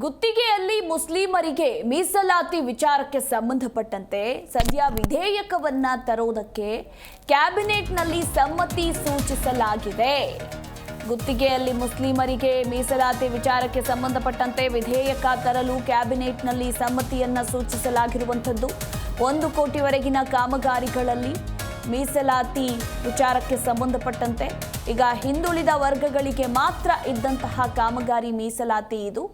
ಗುತ್ತಿಗೆಯಲ್ಲಿ ಮುಸ್ಲಿಮರಿಗೆ ಮೀಸಲಾತಿ ವಿಚಾರಕ್ಕೆ ಸಂಬಂಧಪಟ್ಟಂತೆ ಸದ್ಯ ವಿಧೇಯಕವನ್ನ ತರೋದಕ್ಕೆ ಕ್ಯಾಬಿನೆಟ್ನಲ್ಲಿ ಸಮ್ಮತಿ ಸೂಚಿಸಲಾಗಿದೆ. ಗುತ್ತಿಗೆಯಲ್ಲಿ ಮುಸ್ಲಿಮರಿಗೆ ಮೀಸಲಾತಿ ವಿಚಾರಕ್ಕೆ ಸಂಬಂಧಪಟ್ಟಂತೆ ವಿಧೇಯಕ ತರಲು ಕ್ಯಾಬಿನೆಟ್ನಲ್ಲಿ ಸಮ್ಮತಿಯನ್ನ ಸೂಚಿಸಲಾಗಿರುವಂಥದ್ದು. ಒಂದು ಕೋಟಿವರೆಗಿನ ಕಾಮಗಾರಿಗಳಲ್ಲಿ ಮೀಸಲಾತಿ ವಿಚಾರಕ್ಕೆ ಸಂಬಂಧಪಟ್ಟಂತೆ ಈಗ ಹಿಂದುಳಿದ ವರ್ಗಗಳಿಗೆ ಮಾತ್ರ ಇದ್ದಂತಹ ಕಾಮಗಾರಿ ಮೀಸಲಾತಿ ಇದು.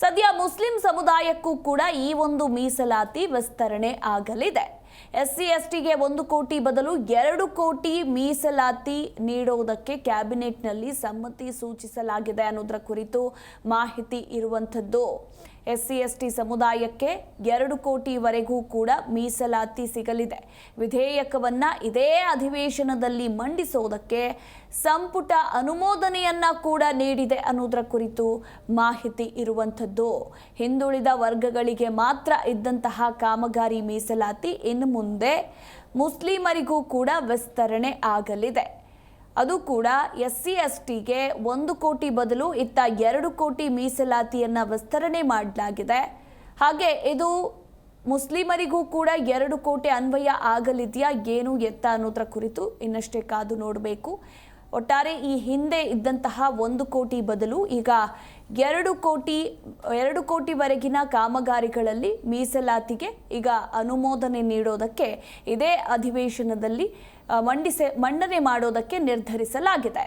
ಸದ್ಯ ಮುಸ್ಲಿಂ ಸಮುದಾಯಕ್ಕೂ ಕೂಡ ಈ ಒಂದು ಮೀಸಲಾತಿ ವಿಸ್ತರಣೆ ಆಗಲಿದೆ. ಎಸ್ ಸಿ ಎಸ್ ಟಿಗೆ ಒಂದು ಕೋಟಿ ಬದಲು ಎರಡು ಕೋಟಿ ಮೀಸಲಾತಿ ನೀಡೋದಕ್ಕೆ ಕ್ಯಾಬಿನೆಟ್ನಲ್ಲಿ ಸಮ್ಮತಿ ಸೂಚಿಸಲಾಗಿದೆ ಅನ್ನೋದರ ಕುರಿತು ಮಾಹಿತಿ ಇರುವಂಥದ್ದು. ಎಸ್ ಸಿ ಎಸ್ ಟಿ ಸಮುದಾಯಕ್ಕೆ ಎರಡು ಕೋಟಿವರೆಗೂ ಕೂಡ ಮೀಸಲಾತಿ ಸಿಗಲಿದೆ. ವಿಧೇಯಕವನ್ನ ಇದೇ ಅಧಿವೇಶನದಲ್ಲಿ ಮಂಡಿಸೋದಕ್ಕೆ ಸಂಪುಟ ಅನುಮೋದನೆಯನ್ನ ಕೂಡ ನೀಡಿದೆ ಅನ್ನೋದರ ಕುರಿತು ಮಾಹಿತಿ ಇರುವಂಥದ್ದು. ಹಿಂದುಳಿದ ವರ್ಗಗಳಿಗೆ ಮಾತ್ರ ಇದ್ದಂತಹ ಕಾಮಗಾರಿ ಮೀಸಲಾತಿ ಇನ್ನು ಮುಂದೆ ಮುಸ್ಲಿಮರಿಗೂ ಕೂಡ ವಿಸ್ತರಣೆ ಆಗಲಿದೆ. ಅದು ಕೂಡ ಎಸ್ ಸಿ ಎಸ್ ಟಿಗೆ ಒಂದು ಕೋಟಿ ಬದಲು ಇತ್ತ ಎರಡು ಕೋಟಿ ಮೀಸಲಾತಿಯನ್ನ ವಿಸ್ತರಣೆ ಮಾಡಲಾಗಿದೆ. ಹಾಗೆ ಇದು ಮುಸ್ಲಿಮರಿಗೂ ಕೂಡ ಎರಡು ಕೋಟಿ ಅನ್ವಯ ಆಗಲಿದೆಯಾ, ಏನು ಎತ್ತ ಅನ್ನೋದ್ರ ಕುರಿತು ಇನ್ನಷ್ಟೇ ಕಾದು ನೋಡಬೇಕು. ಒಟ್ಟಾರೆ ಈ ಹಿಂದೆ ಇದ್ದಂತಹ ಒಂದು ಕೋಟಿ ಬದಲು ಈಗ ಎರಡು ಕೋಟಿ, ಎರಡು ಕೋಟಿವರೆಗಿನ ಕಾಮಗಾರಿಗಳಲ್ಲಿ ಮೀಸಲಾತಿಗೆ ಈಗ ಅನುಮೋದನೆ ನೀಡೋದಕ್ಕೆ ಇದೇ ಅಧಿವೇಶನದಲ್ಲಿ ಮಂಡಿಸೆ ಮಂಡನೆ ಮಾಡೋದಕ್ಕೆ ನಿರ್ಧರಿಸಲಾಗಿದೆ.